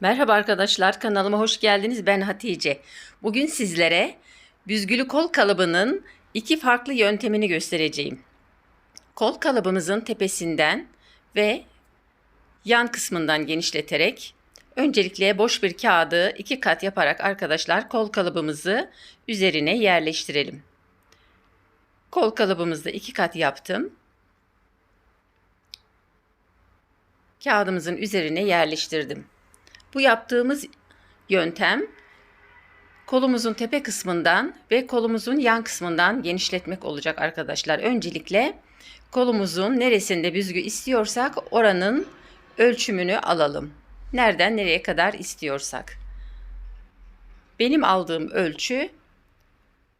Merhaba arkadaşlar, kanalıma hoş geldiniz. Ben Hatice. Bugün sizlere büzgülü kol kalıbının iki farklı yöntemini göstereceğim. Kol kalıbımızın tepesinden ve yan kısmından genişleterek öncelikle boş bir kağıdı iki kat yaparak arkadaşlar kol kalıbımızı üzerine yerleştirelim. Kol kalıbımızda iki kat yaptım. Kağıdımızın üzerine yerleştirdim. Bu yaptığımız yöntem kolumuzun tepe kısmından ve kolumuzun yan kısmından genişletmek olacak arkadaşlar. Öncelikle kolumuzun neresinde büzgü istiyorsak oranın ölçümünü alalım. Nereden nereye kadar istiyorsak. Benim aldığım ölçü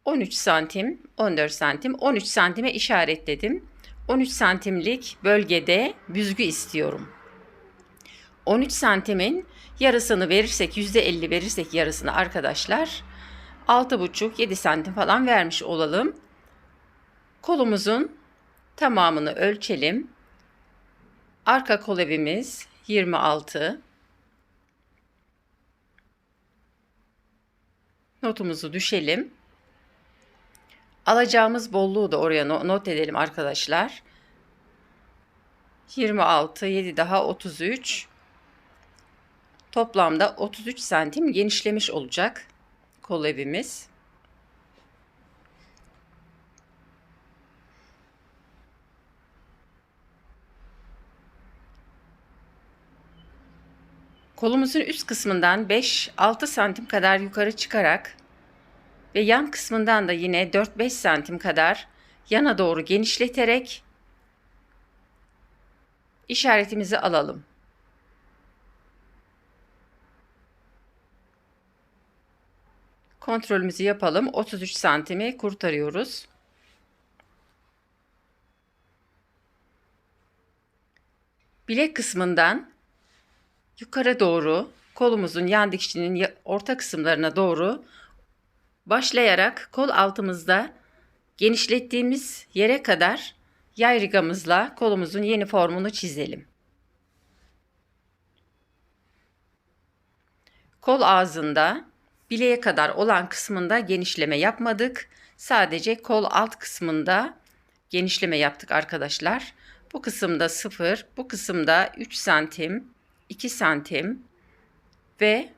13 santim, 14 santim, 13 santime işaretledim. 13 santimlik bölgede büzgü istiyorum. 13 santimin yarısını verirsek %50 verirsek yarısını arkadaşlar 6,5-7 santim falan vermiş olalım. Kolumuzun tamamını ölçelim. Arka kol evimiz 26. Notumuzu düşelim. Alacağımız bolluğu da oraya not edelim arkadaşlar. 26, 7 daha 33. Toplamda 33 santim genişlemiş olacak kol evimiz. Kolumuzun üst kısmından 5-6 santim kadar yukarı çıkarak ve yan kısmından da yine 4-5 santim kadar yana doğru genişleterek işaretimizi alalım. Kontrolümüzü yapalım. 33 santimi kurtarıyoruz. Bilek kısmından yukarı doğru kolumuzun yan dikişinin orta kısımlarına doğru başlayarak kol altımızda genişlettiğimiz yere kadar yay rigamızla kolumuzun yeni formunu çizelim. Kol ağzında bileğe kadar olan kısmında genişleme yapmadık. Sadece kol alt kısmında genişleme yaptık arkadaşlar. Bu kısımda 0, bu kısımda 3 santim, 2 santim ve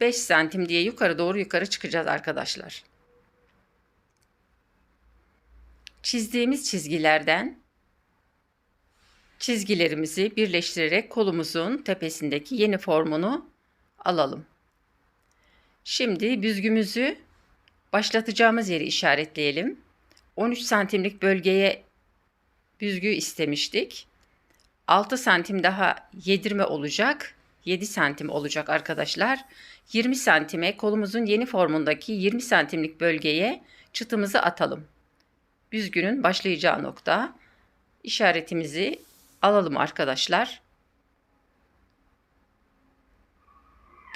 5 santim diye yukarı doğru yukarı çıkacağız arkadaşlar. Çizdiğimiz çizgilerden çizgilerimizi birleştirerek kolumuzun tepesindeki yeni formunu alalım. Şimdi büzgümüzü başlatacağımız yeri işaretleyelim. 13 santimlik bölgeye büzgü istemiştik. 6 santim daha yedirme olacak. 7 santim olacak arkadaşlar. 20 santime kolumuzun yeni formundaki 20 santimlik bölgeye çıtımızı atalım. Büzgünün başlayacağı nokta. işaretimizi alalım arkadaşlar.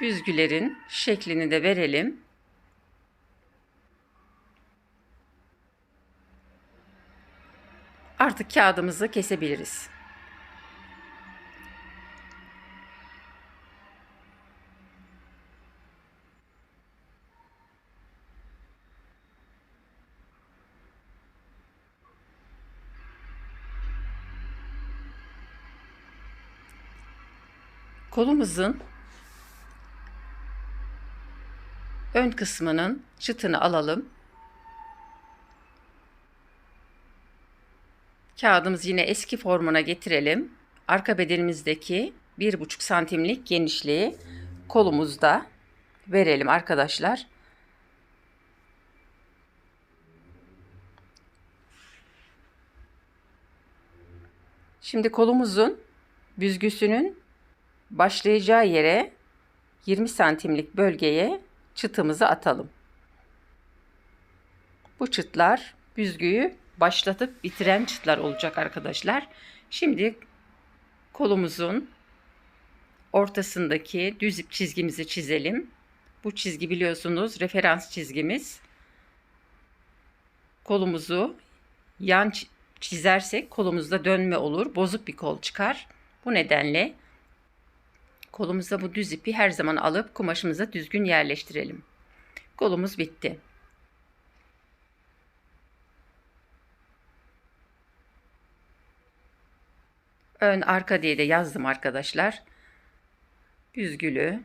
Büzgülerin şeklini de verelim. Artık kağıdımızı kesebiliriz. Kolumuzun ön kısmının çıtını alalım. Kağıdımızı yine eski formuna getirelim. Arka bedenimizdeki 1,5 santimlik genişliği kolumuzda verelim arkadaşlar. Şimdi kolumuzun büzgüsünün başlayacağı yere 20 santimlik bölgeye çıtımızı atalım. Bu çıtlar büzgüyü başlatıp bitiren çıtlar olacak arkadaşlar. Şimdi kolumuzun ortasındaki düz ip çizgimizi çizelim. Bu çizgi biliyorsunuz referans çizgimiz. Kolumuzu yan çizersek kolumuzda dönme olur. Bozuk bir kol çıkar. Bu nedenle kolumuza bu düz ipi her zaman alıp kumaşımıza düzgün yerleştirelim. Kolumuz bitti. Ön arka diye de yazdım arkadaşlar. Büzgülü.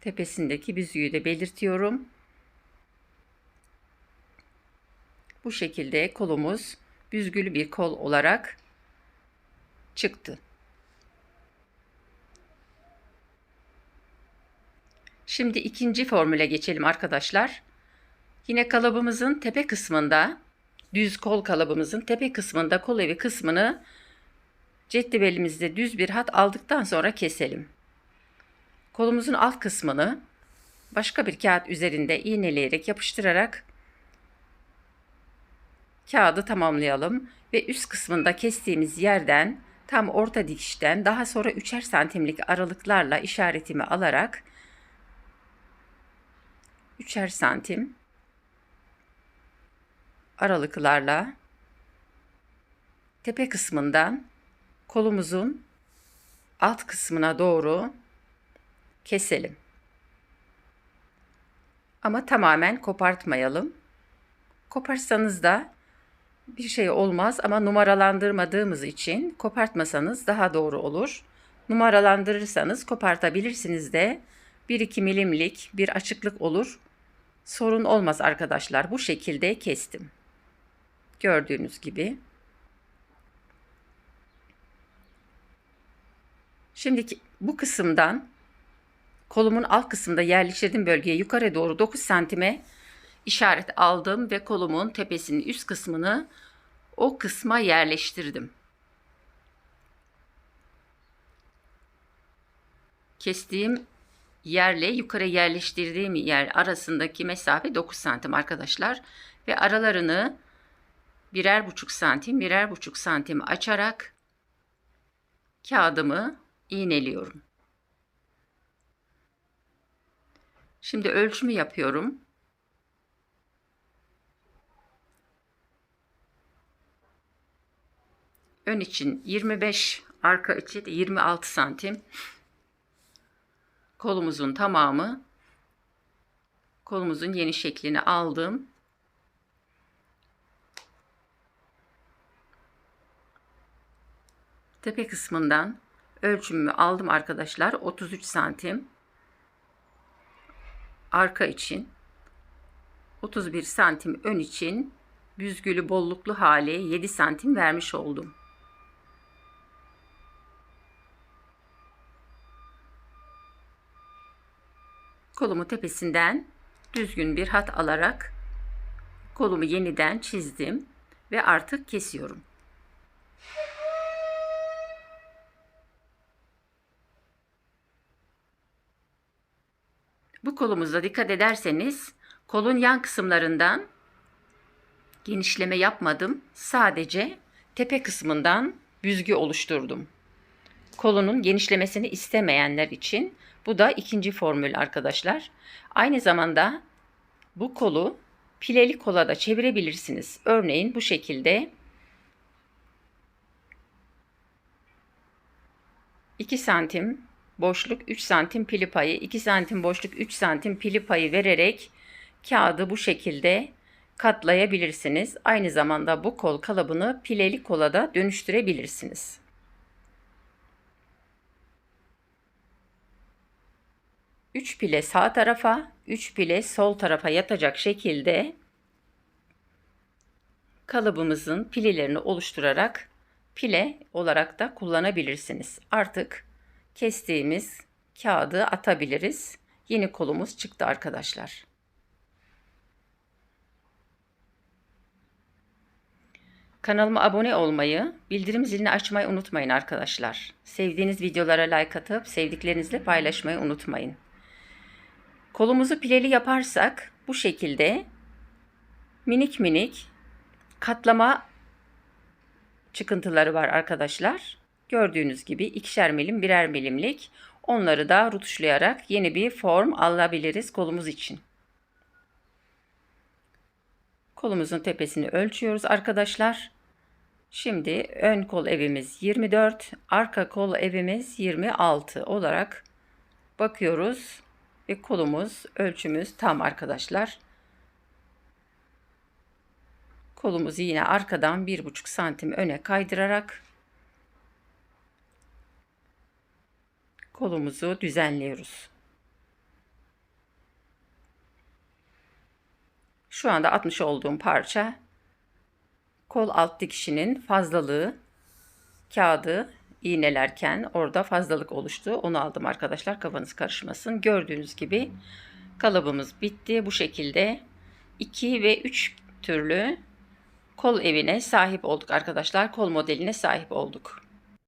Tepesindeki büzgüyü de belirtiyorum. Bu şekilde kolumuz büzgülü bir kol olarak çıktı. Şimdi ikinci formüle geçelim arkadaşlar. Yine kalıbımızın tepe kısmında düz kol kalıbımızın tepe kısmında kol evi kısmını cetvelimizde düz bir hat aldıktan sonra keselim. Kolumuzun alt kısmını başka bir kağıt üzerinde iğneleyerek yapıştırarak kağıdı tamamlayalım ve üst kısmında kestiğimiz yerden tam orta dikişten daha sonra 3'er santimlik aralıklarla işaretimi alarak 3'er santim aralıklarla tepe kısmından kolumuzun alt kısmına doğru keselim. Ama tamamen kopartmayalım. Koparsanız da bir şey olmaz ama numaralandırmadığımız için kopartmasanız daha doğru olur. Numaralandırırsanız kopartabilirsiniz de 1-2 milimlik bir açıklık olur. Sorun olmaz arkadaşlar. Bu şekilde kestim. Gördüğünüz gibi. Şimdi bu kısımdan kolumun alt kısmında yerleştirdiğim bölgeye yukarı doğru 9 santime işaret aldım ve kolumun tepesinin üst kısmını o kısma yerleştirdim. Kestiğim yerle yukarı yerleştirdiğim yer arasındaki mesafe 9 santim arkadaşlar. Ve aralarını birer buçuk santim birer buçuk santim açarak kağıdımı iğneliyorum. Şimdi ölçümü yapıyorum. Ön için 25, arka için 26 santim. Kolumuzun tamamı kolumuzun yeni şeklini aldım. Tepe kısmından ölçümümü aldım arkadaşlar. 33 santim. Arka için 31 santim ön için büzgülü bolluklu hale 7 santim vermiş oldum. Kolumu tepesinden düzgün bir hat alarak kolumu yeniden çizdim ve artık kesiyorum. Bu kolumuzda dikkat ederseniz kolun yan kısımlarından genişleme yapmadım. Sadece tepe kısmından büzgü oluşturdum. Kolunun genişlemesini istemeyenler için bu da ikinci formül arkadaşlar. Aynı zamanda bu kolu pileli kola da çevirebilirsiniz. Örneğin bu şekilde 2 santim boşluk 3 santim pili payı 2 santim boşluk 3 santim pili payı vererek kağıdı bu şekilde katlayabilirsiniz. Aynı zamanda bu kol kalıbını pileli kola da dönüştürebilirsiniz. 3 pile sağ tarafa, 3 pile sol tarafa yatacak şekilde kalıbımızın pilelerini oluşturarak pile olarak da kullanabilirsiniz. Artık kestiğimiz kağıdı atabiliriz. Yeni kolumuz çıktı arkadaşlar. Kanalıma abone olmayı, bildirim zilini açmayı unutmayın arkadaşlar. Sevdiğiniz videolara like atıp sevdiklerinizle paylaşmayı unutmayın. Kolumuzu pileli yaparsak bu şekilde minik minik katlama çıkıntıları var arkadaşlar. Gördüğünüz gibi ikişer milim birer milimlik onları da rutuşlayarak yeni bir form alabiliriz kolumuz için. Kolumuzun tepesini ölçüyoruz arkadaşlar. Şimdi ön kol evimiz 24, arka kol evimiz 26 olarak bakıyoruz ve kolumuz ölçümüz tam arkadaşlar. Kolumuzu yine arkadan 1,5 santim öne kaydırarak kolumuzu düzenliyoruz. Şu anda atmış olduğum parça kol alt dikişinin fazlalığı kağıdı iğnelerken orada fazlalık oluştu. Onu aldım arkadaşlar kafanız karışmasın. Gördüğünüz gibi kalıbımız bitti. Bu şekilde 2 ve 3 türlü kol evine sahip olduk arkadaşlar. Kol modeline sahip olduk.